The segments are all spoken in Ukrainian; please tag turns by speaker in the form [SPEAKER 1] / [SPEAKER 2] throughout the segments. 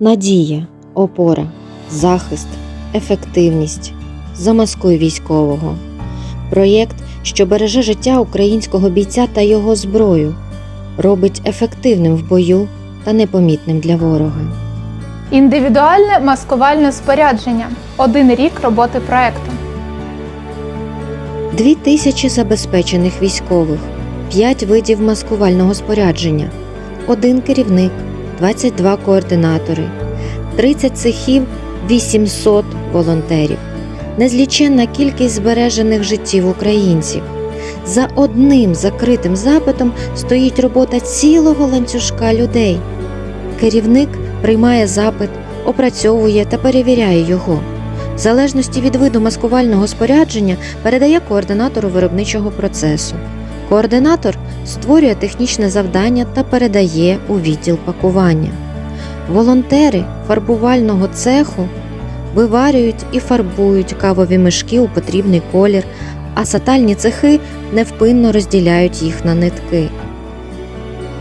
[SPEAKER 1] Надія, опора, захист, ефективність. Замаскуй військового. Проєкт, що береже життя українського бійця та його зброю, робить ефективним в бою та непомітним для ворога.
[SPEAKER 2] Індивідуальне маскувальне спорядження. Один рік роботи проекту.
[SPEAKER 1] Дві тисячі забезпечених військових, 5 видів маскувального спорядження, один керівник, 22 координатори, 30 цехів, 800 волонтерів, незліченна кількість збережених життів українців. За одним закритим запитом стоїть робота цілого ланцюжка людей. Керівник приймає запит, опрацьовує та перевіряє його. В залежності від виду маскувального спорядження передає координатору виробничого процесу. Координатор створює технічне завдання та передає у відділ пакування. Волонтери фарбувального цеху виварюють і фарбують кавові мішки у потрібний колір, а сатальні цехи невпинно розділяють їх на нитки.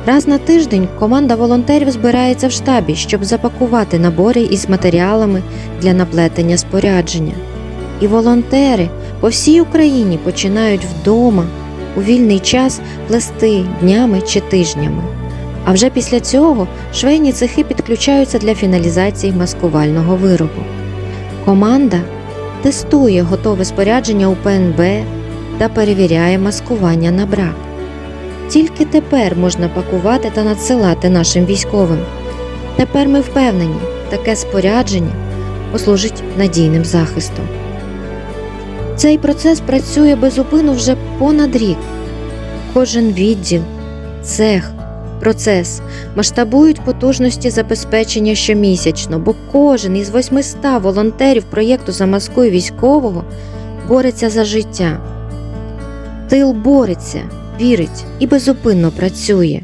[SPEAKER 1] Раз на тиждень команда волонтерів збирається в штабі, щоб запакувати набори із матеріалами для наплетення спорядження. І волонтери по всій Україні починають вдома у вільний час плести днями чи тижнями. А вже після цього швейні цехи підключаються для фіналізації маскувального виробу. Команда тестує готове спорядження у ПНБ та перевіряє маскування на брак. Тільки тепер можна пакувати та надсилати нашим військовим. Тепер ми впевнені, таке спорядження послужить надійним захистом. Цей процес працює безупину вже понад рік. Кожен відділ, цех, процес масштабують потужності забезпечення щомісячно, бо кожен із 800 волонтерів проєкту Замаскуй військового бореться за життя. Тил бореться, вірить і безупинно працює,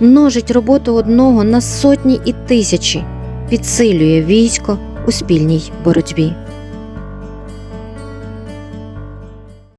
[SPEAKER 1] множить роботу одного на сотні і тисячі, підсилює військо у спільній боротьбі.